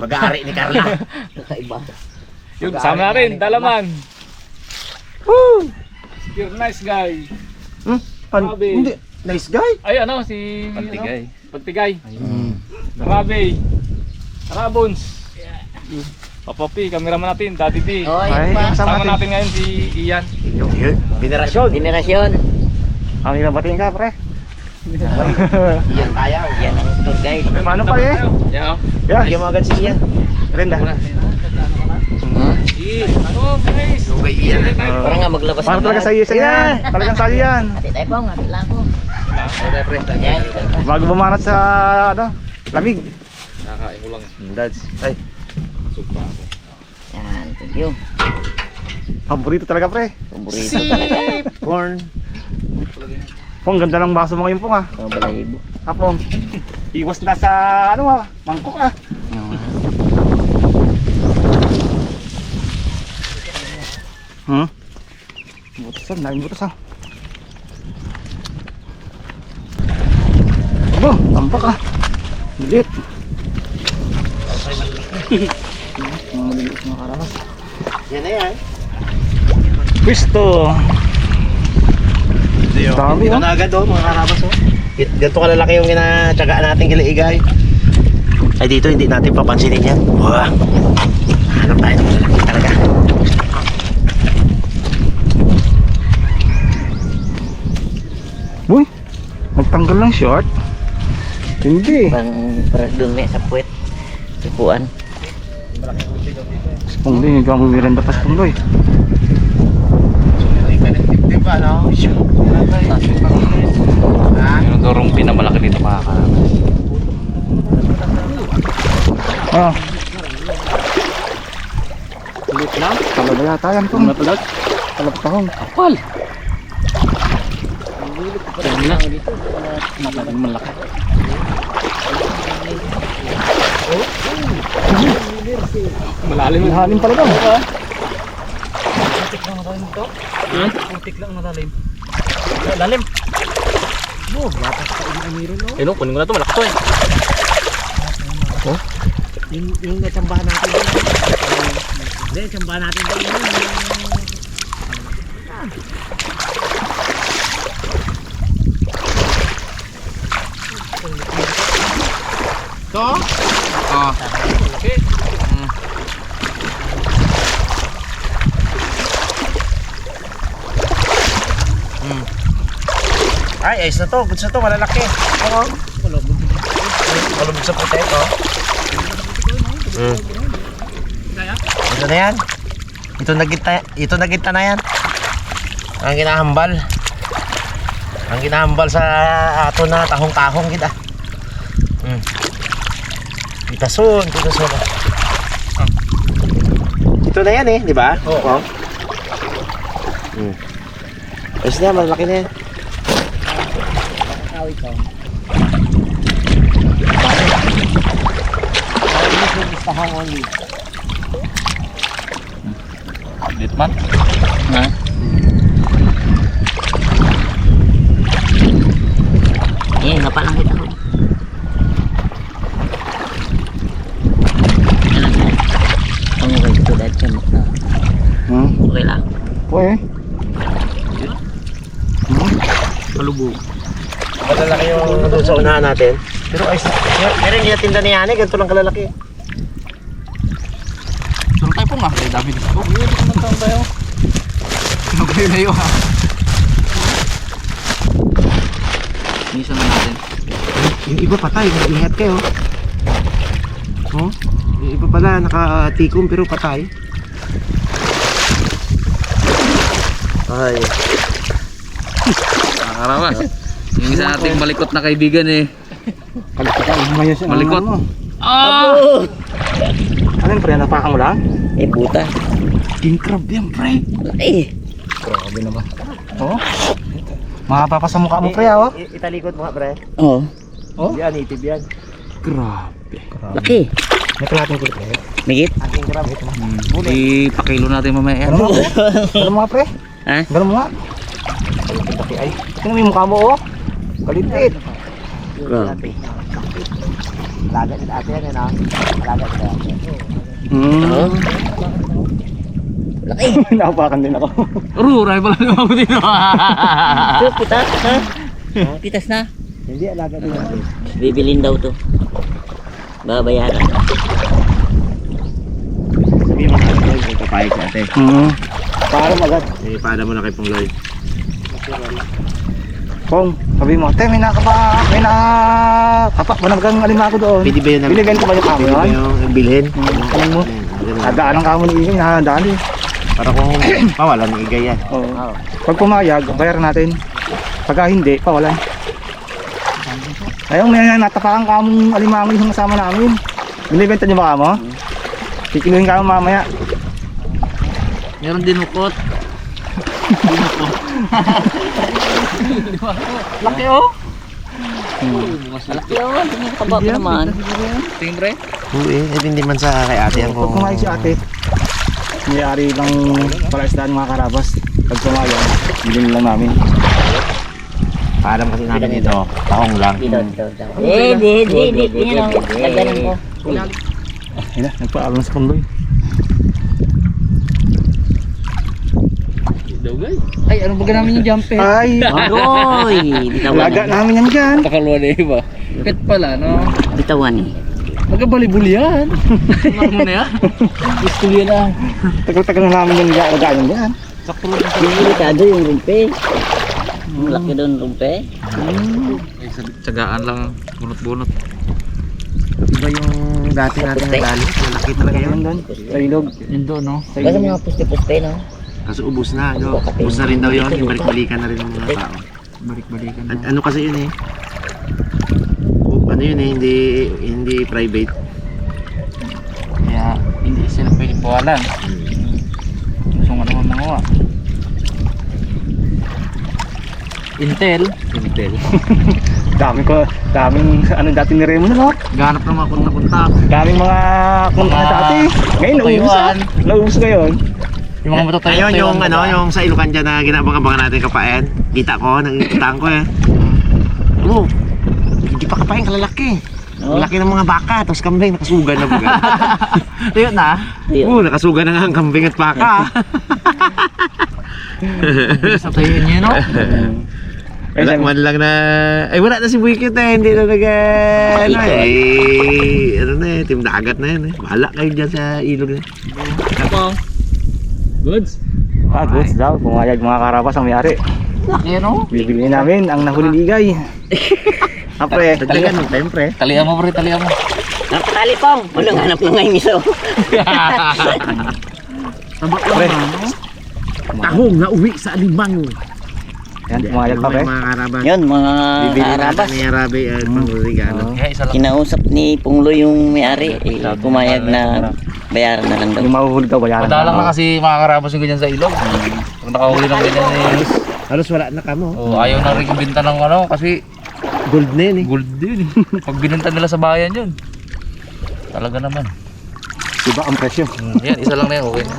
Mag-aari ni Carla. Kakaiba. Yun, kasama natin, dalaman. Woo! You're nice guy. Hmm? Pan- Grabe. hindi. Nice guy. Ay, ano, si... Pantigay. Ano? Pantigay. Rabe. Rabons. Papapi, cameraman natin, Daddy D. Oy, Ay, pa. kasama Kasama natin ngayon si Ian. Generasyon. Generasyon. Ang inabating ka, pre. Yan tayo. Yan ang tour guide. Paano pa eh? Yeah. Yeah. Yung mga si Ian. Renda. Lugay Ian. Parang nga maglabas Para talaga sa iyo sa yan. Talagang sa iyo yan. Ate tayo po, ngati lang. Yan. Bago bumanat sa ano, lamig. Nakakain ko lang. Dads. Ay, Supa ako. Yan, thank you. paborito talaga pre. Paborito talaga. Corn. Pong, ganda ng baso mo ngayon pong ah. Mga balahibo. Kapong, iwas na sa ano ah, mangkok ah. Hmm? Butas ah, daming butas ah. Abo, tampak ah. Lilit. Mga malilit mga karamas. Yan na yan. Pwisto. Dami Ito oh. na agad oh, mga karabas oh. It- Ganito kalalaki yung ginatsagaan natin kiliigay. Ay dito hindi natin papansinin yan. Wah. Hanap tayo ng malalaki talaga. Uy, nagtanggal lang short. Hindi. Parang parang dun may sa puwet. Tupuan. Kung hindi, hindi ako miranda pas pungloy. Di ba no? Yung dorong pinamalaki dito mga karabas. Ah, Ulit lang. talaga yata yan pong. Matalag. Talaptahong. Kapal. Yan na. Matalag malaki. Malalim. Halim pala daw. Lalim. Eh no, kunin ko na to, malaki to eh. Yung, yung natsambahan natin. Hindi, tsambahan natin. To? Ah. Okay. Ay, ayos na to. Goods na to. Malalaki. Oo. Malubog sa puti. Oh. Mm. Ito na yan. Ito na gitna, ito na gitna na yan. Ang ginahambal. Ang ginahambal sa ato na tahong-tahong kita. Mm. Kita soon, kita soon. Ito na yan eh, di ba? Oo. Mm. Ayos na malaki na yan. Litman. Na. Eh, napalang kita ko. Yan lang yan. Ang okay ito dahil siya makna. Hmm. Okay lang. Uy, Kalubog. Malalaki yung doon sa unahan natin. Pero ay, meron yung tinda ni Yanni, ganito lang kalalaki. Saan tayo po nga? Kay David. Oh, hindi ko nagtaan tayo. Maglayo ha. Misa na natin. Yung iba patay, mag-ingat kayo. Oh, yung iba pala nakatikom pero patay. Ay, Nakakarawas. Yung isa nating malikot na kaibigan eh. Kalikot ka. Ngayon siya. Malikot. Ano, Ah! ano yung pre? Napakan mo lang? Eh, buta. King crab yan, pre. Eh, Grabe naman. Oh. Mahaba pa sa mukha mo, pre, ah, oh. italikod mo nga, pre. oh. Oh? Yan, native yan. Grabe. Laki. May kalating kulit, pre. Migit. Aking crab. Ito. Ipakilo natin mamaya. Ganun mo, pre. Ganun mo pre. Ha? Ganun mo. Pati ay. Tingnan mo yung mukha mo oh. Kalipit. Grabe. Laga sa ate yan, ano? Laga sa ate. Hmm. Laki. Napakan din ako. Ruray pala naman ako dito. Ito, pitas, ha? Pitas na. Hindi, alaga din natin. Bibilin daw to. Babayaran. Sabi mo na, Lloyd, may papayag sa ate. Hmm. Para agad. Eh, paano mo na kay Pong Lloyd? Pong, sabi mo, te, may nakapa, may nakapa, managang alima ko doon. Pwede ba yun? Binigyan ko ba yung kamo Pwede ba yun? yung bilhin? Alam mo, nadaan ang kamo ni nadaan eh. Para kung pawalan igay yan. Oo. Pag pumayag, bayaran natin. Pagka hindi, pawalan. Ayaw, may natapakan kamong alimango yung kasama namin. Binibenta niyo ba kamo? Kikiluhin kamo mamaya. Meron din ukot. Laki oh. Malaki oh. Tingin ka ba naman? Tingin pre. Oo eh, eh, hindi man sa kay ate yan Pag kung... pumayag si ate, may-ari ng palaisdaan mga karabas. Pag pumayag, bilhin lang namin. Paalam kasi namin ito, taong lang. Dito, dito, dito. Eh, di, di, di. Tingin lang. Nagganon ko. Ayun na, nagpaalam sa pundoy. Daw guys. Ay, ano ba namin yung jump eh? Ay! Aroy! Bitawan. Alaga namin yan dyan. Takalwa na iba. Pet pala, no? Bitawan eh. Magkabalibul yan. Ano mo na yan? Gusto yan ah. Tagal-tagal na namin yan dyan. Alaga yan dyan. Sakto lang. Yung delikado yung rumpe. Ang laki doon rumpe. Ay, tsagaan lang. Bunot-bunot. Iba yung dati natin na dali. Malaki talaga yun. Doon. Sa ilog. Yun doon, no? Sa Basta mga puste-puste, no? Kaso ubus na, no? Ubus na rin daw yun. Yung balik-balikan na rin ng mga tao. Balik-balikan An- ano kasi yun eh? Ano yun eh, hindi, hindi private. Kaya hindi sila pwede pawalan. Gusto nga naman mga Intel. Intel. Dami ko, daming ano dati ni Remo no? Ganap ng mga kunta-kunta. Daming mga kunta na Mga dati. Ngayon, naubos ah. Taiwan. Naubos ngayon. Yung mga matatayo. Ayun yung ano, yung sa Ilocan dyan na ginabang-abangan natin kapain. Kita ko, nakikitaan ko eh. Oo. Hindi pa kapain kalalaki. Ang laki ng mga baka, tapos kambing, nakasugan na baga. Ayun na. Oo, nakasugan na nga ang kambing at baka. Sa tayo niyo, no? Wala man lang na, ay wala na si Buikit eh, hindi na nag, ano eh, ano na eh, team dagat na yan eh. Bahala kayo dyan sa ilog na. Ako. Goods. Ah, goods daw. Pumayag mga karabas ang may-ari. Laki, no? Bibili namin ang nahuli ligay. Apre, Dagdagan mo, siyempre. Talihan mo, pre. Talihan mo. Napatali pong! Walang hanap ng ngayon iso. pre. Tahong na uwi sa alimango. Yan, pumayag pa pre. Mga karabas. Yun, mga Bibili natin karabas. ni. Kaya isa lang. Kinausap ni Punglo yung may-ari. Eh, pumayag na bayaran na lang daw. Yung mahuhuli daw, bayaran. Madalang na kasi mga karabas yung ganyan sa ilog. Kung nakahuli ng ganyan eh. Halos wala na kamo. Oh, ayaw na rin ibenta ng ano kasi Gold na yun eh. gold din eh. Pag binenta nila sa bayan yun. Talaga naman. Diba ang presyo? Hmm, yan, isa lang na yan. Okay na.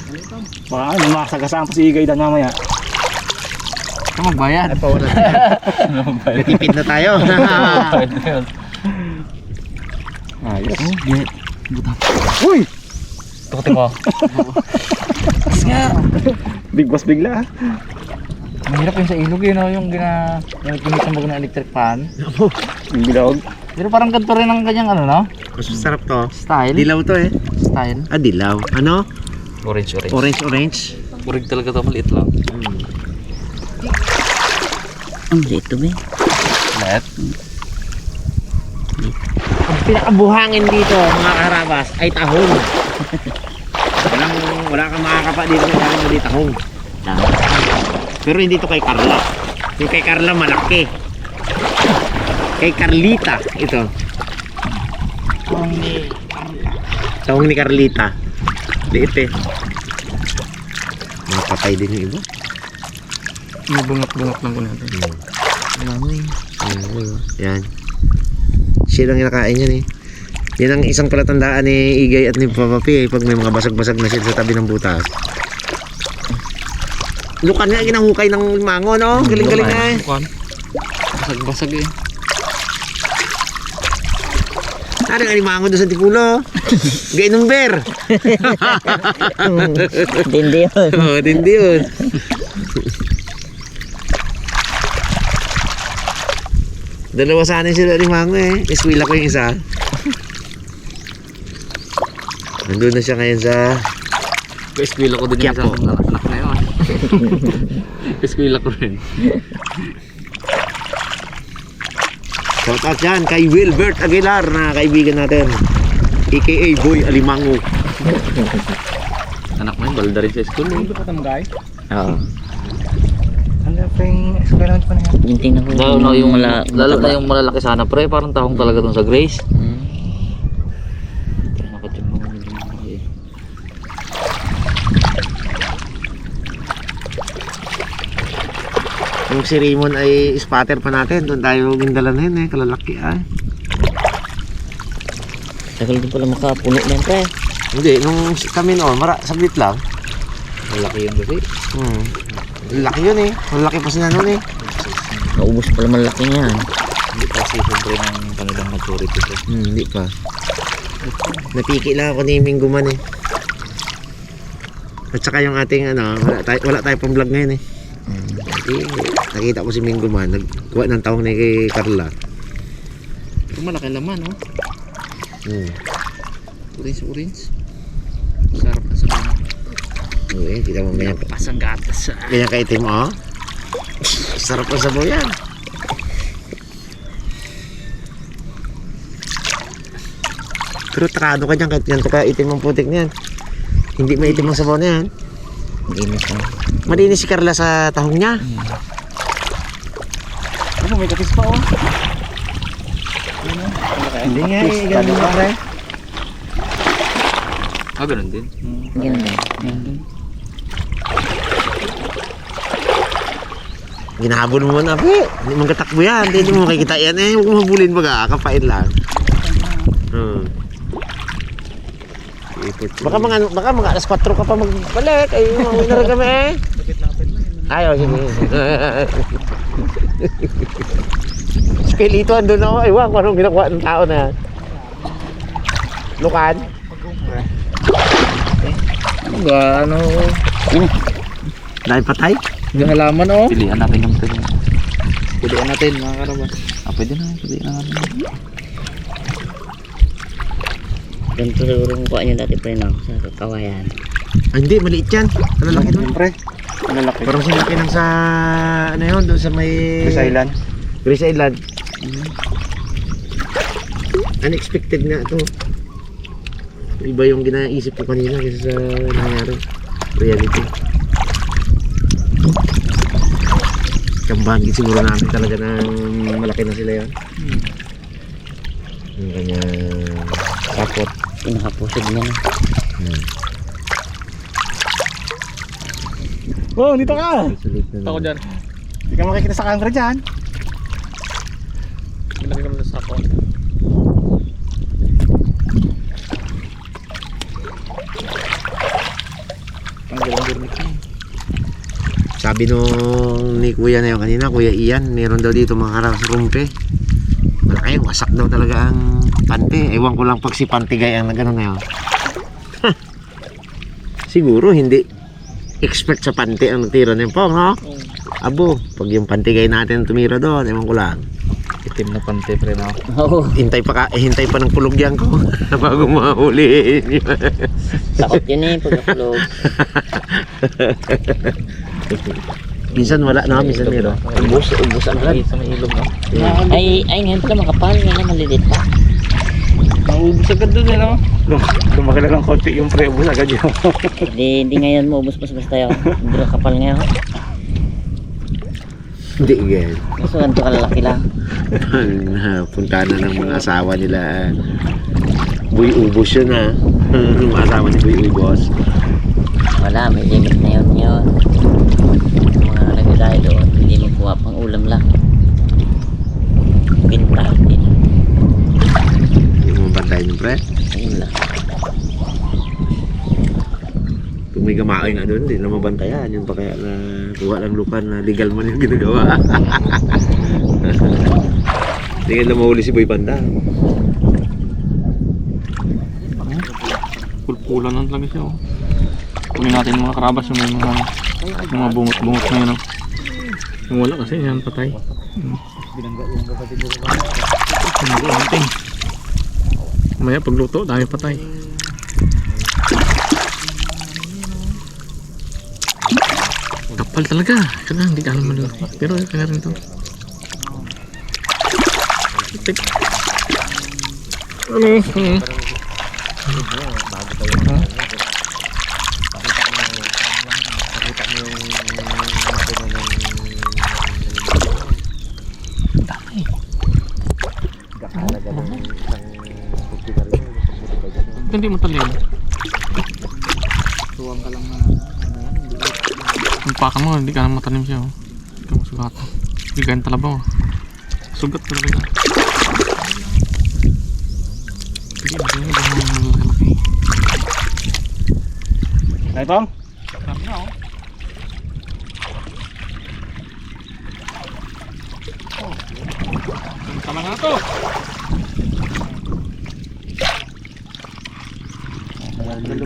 Baka ano, makasagasaan pa si Igay dan mamaya. Ito magbayad. Ay, pawala. Natipid na tayo. Na yun. Ayos. Oh, Uy! Tukutin mo. Kasi nga. Big boss bigla ah. Ang hirap yung sa ilog eh, no? Yung gina... Yung kinitan mo ng electric fan. Yung bilog. Pero parang ganito rin ang kanyang ano, no? Mas masarap to. Style. Dilaw to eh. Style. Ah, dilaw. Ano? Orange, orange. Orange, orange. Orange talaga to, maliit lang. Ang lito ba? Net. Ang pinakabuhangin dito, mga karabas, ay tahong. Walang, wala kang makakapa dito sa tahong hindi tahong. Pero hindi to kay Carla. Yung kay Carla malaki. Kay Carlita, ito. Tahong ni Carlita. Liit eh. Mapatay din yung iba. Mabungat-bungat lang ko natin. Oo, yan. Siya lang kinakain yan eh. Yan ang isang palatandaan ni Igay at ni Papa P eh, pag may mga basag-basag na sila sa tabi ng butas. Lukan nga ginahukay ng mango, no? Galing-galing nga eh. Bukan. Basag-basag eh. Ano nga mango doon sa tipulo? Gainom beer. Hindi yun. Oo, hindi yun. Dalawa sana sila ni Mango eh. Eskwila ko yung isa. Nandun na siya ngayon sa... Eskwila ko din yung isang anak na yun. Eskwila ko rin. Shout out yan kay Wilbert Aguilar na kaibigan natin. AKA Boy Alimango. Anak mo yun, balda rin sa school. eh. Oo. Ano pa yung eskwela pa na yan? Yung tingnan ko. No, no, yung mala, lalo na yung malalaki sana pre, parang tahong talaga dun sa Grace. Hmm. Yung eh. Yung si Raymond ay spatter pa natin. Doon tayo gindalan na yun eh. Kalalaki ay. Tagal din pala makapuno na pre. Hindi, nung kami noon, mara, saglit lang. Malaki yun kasi. Hmm. Laki yun eh. Malaki pa sila noon eh. Naubos pala malaki niyan. Hindi pa season pre ng kanilang maturity pre. Hmm, hindi pa. Napiki lang ako ni Mingguman eh. At saka yung ating ano, wala tayo, wala tayo pang vlog ngayon eh. Eh, nakita ko si Mingguman, nagkuha ng tawang ni kay Carla. Pero malaki laman oh. Hmm. Orange orange. Sarap na sa mga. Oo eh, kita mo ganyan, Pasang gatas ah. ganyan kaitim oh. Sarap ang sabaw yan. Pero takado ka dyan kahit ganito ka itim ang putik niyan. Hindi maitim ang sabaw niyan. Inis na. Malinis si Carla sa tahong niya. Ano, may kapis pa oh. Hindi nga eh, ganun pre. Ah, ganun din. Ganun din. Ganun. Ginahabol mo na, pe. Hindi mo katakbo yan. Hindi mo makikita yan eh. Huwag mo habulin baga. Kapain lang. Hmm. Baka mga baka mga alas 4 ka pa magbalik. Ay, mauwi na rin kami eh. Ayaw, sige. Spelito andun ako. Ewan ko anong ginawa ng tao na. Lukan. Ano? Dahil patay. Yung halaman oh. Pilihan natin yung pre. Pilihan natin mga karabas. Ah, pwede na. Pilihan na natin. Ganito siguro kung kuha niya dati, pre, no? Sa kawayan. Ah, hindi, maliit yan. Malalaki doon. Siyempre. Malalaki. Parang sinaki ng sa ano yun, doon sa may Sa island. Grace Island. Unexpected nga ito. Iba yung ginaisip ko kanina kaysa sa nangyari. Reality. Kambahan din siguro namin talaga ng malaki na sila yan. Yung kanyang sapot. Pinakapusod niya na. Oh, dito ka. Ako dyan. Hindi ka makikita sa camera dyan. Malaki naman sa ako. Ang galang gurnik na. Sabi nung ni Kuya na yun kanina, Kuya Ian, meron daw dito mga karas rumpe. Malaki, wasak daw talaga ang pante. Ewan ko lang pag si Pantigay ang nagano na yun. Siguro hindi expert sa pante ang nagtira ng pong, no? Abo, pag yung pantigay natin tumira doon, ewan ko lang. Itim na pante pre no. Oo. Hintay pa ka, eh, hintay pa ng pulugyan ko bago mahuli. Takot yun eh, pagka-vlog. minsan wala na, minsan meron. Ubus, ubus ang Ay, sa may ilog no. Ay, ay, ngayon pala makapal. Ngayon maliliit pa. Maubos agad doon eh, no? Lum- Lumaki lang ng konti yung pre, ubos agad yun. Hindi, hindi ngayon mo ubus basta yun. Hindi na kapal ngayon. Hindi, ganyan. Kaso ganito kalalaki lang. Punta na ng mga asawa nila. Boy Ubos yun ha. Yung asawa ni Boy Ubos. Wala, may limit na yun yun. Yung mga nagdadaya doon, hindi makuha pang ulam lang. Binta, hindi na. Yung mga bantayan yung pre. Ayun lang. Kung may gamaoy nga doon, hindi na mabantayan. Yun pa kaya na kuha ng lukan na legal man yung ginagawa. Tingnan na mahuli si Boy Panda. Pulpulan lang talaga siya. Oh. Kunin natin yung mga karabas yung mga, yung mga bungot-bungot na yun. Oh. Yung wala kasi yan patay. Binangga natin. Maya pagluto, dami patay. Kapal talaga. Kaya hindi ka alam malaki. Pero kaya rin ito. Tik. Ano? Hindi mo talim. Tuwang ka lang na. Yung paka mo, hindi ka na matanim siya. Oh. Hindi ka masugatan. Hindi ka talabaw. oh. Sugat ka talaga. Hindi, hindi, hindi, hindi, hindi, malaki-laki. Ay, Pong? Tama nga to.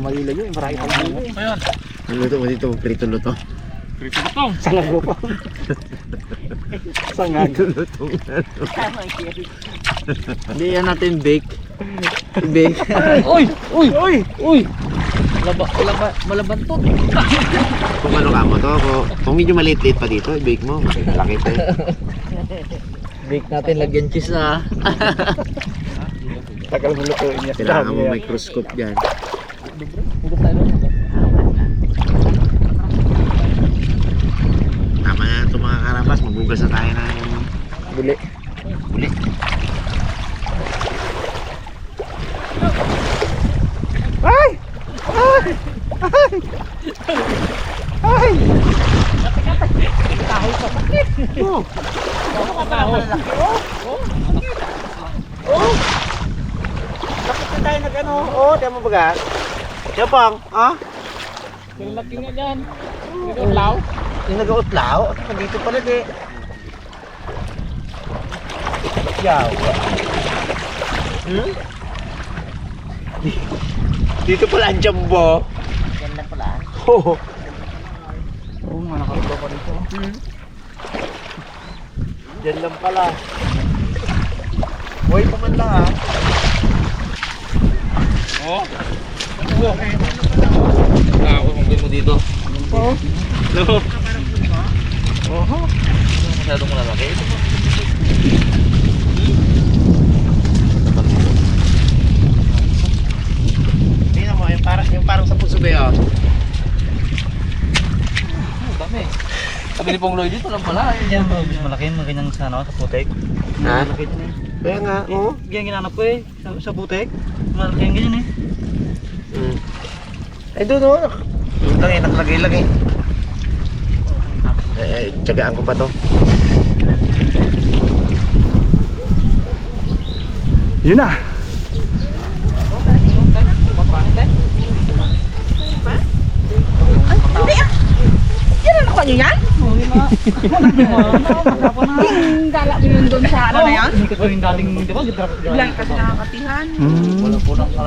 Lumayo-layo, marami pang lumayo. Ayan. Ano luto mo dito? Prito luto. Prito na to. Sangag mo pa. Sangag. luto. Hindi yan natin bake. Bake. Uy! Uy! Uy! Uy! Laba, laba, malaban to. Kung ano ka mo to, kung, kung medyo maliit-liit pa dito, i-bake mo. Malaki to eh. Bake natin lagyan cheese ah. Tagal mo lutuin niya. Kailangan mo microscope dyan. Tama na ito mga karabas, magbugas na tayo ng Buli. buli. Bakit na tayo nag-ano? Oo, oh, di mo baga? Japang, ah? Yung laki nga dyan. Ito law. Yung nag-outlaw? Nandito pala di. Yawa. Hmm? Dito pala ang jumbo. Ganda pala. Oo. Oo nga, nakaiba pa dito. Diyan lang pala. Buhay pa man lang ah. Oh. Ah, kung mo dito. Oo. No. Oho. Masyadong malalaki. Tingnan mo, yung parang, yung parang sa puso ba yun? Dami. Sabi ni Pong Lloyd dito lang pala. Yan, mas malaki yung ganyan sa, ano, sa putek. Ha? Malaki ito eh. Kaya nga, oo. Yan ginanap ko eh, sa, sa putek. Malaki yung ganyan eh. Mm. Ay, doon oh. Doon lang eh, nakalagay lang eh. Eh, eh, tsagaan ko pa to. Yun na. Ako nyo yan? Yung gala mo yun doon sa ano na yan? Hindi ko yung dating, di ba? Biglang kasi nakakatihan. Hmm.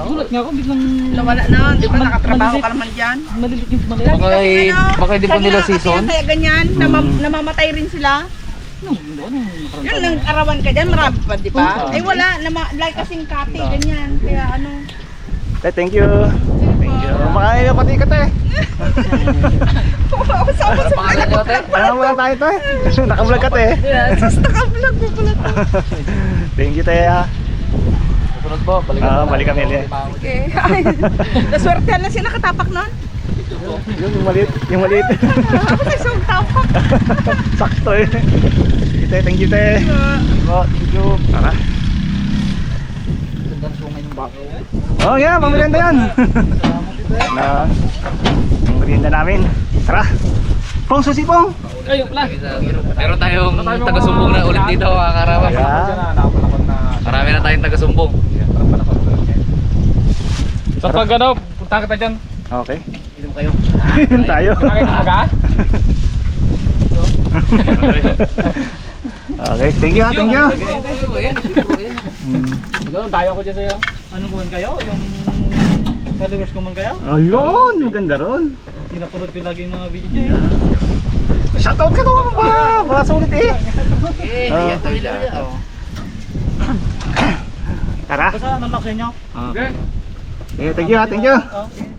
Gulat nga ako biglang Nawala na, di ba nakatrabaho ka naman dyan? malilit yung malilit. Baka, baka hindi pa nila season. Kaya ganyan, namam- namamatay rin sila. Yun, nang arawan ka dyan, marami pa, di ba? Ay wala, nama, like kasing kati, ganyan. Kaya ano, Eh, thank you. Thank you. Makain na pati ka te. sama sa Pangalan niyo ate? Ano mo lang tayo te? Nakablog ka te. Sus, nakablog mo pala to. Thank you te ah. Susunod po, balikan Ah, na balik kami ulit. Okay. Ay, naswertehan na siya nakatapak nun. Yun, yung maliit. Yung maliit. Ako sa isang tapak. Sakto eh. Te, thank you te. Oh, thank you. Tara. Gandang sungay ng bako. Oh, yeah, pamerienda yan. na, ang merienda namin. Tara. Pong, susi pong. Ayun pala. Meron tayong taga-sumbong na ulit dito mga. Yeah. Marami na tayong taga-sumbong. Sa pag ano, punta kita dyan. Okay. Inom kayo. Yun tayo. Nakita ka? okay, thank you ha, thank you. Tayo ko dyan sa'yo. Ano kuman kayo? Yung followers ko man kayo? Ayun, maganda ron. Pinapanood ko lagi yung mga video niya. Shoutout ka naman pa, para sulit eh. Eh, Ah. yan tayo lang. Oh. Tara. Basta namak sa inyo. Eh, thank you ha, thank you. Okay.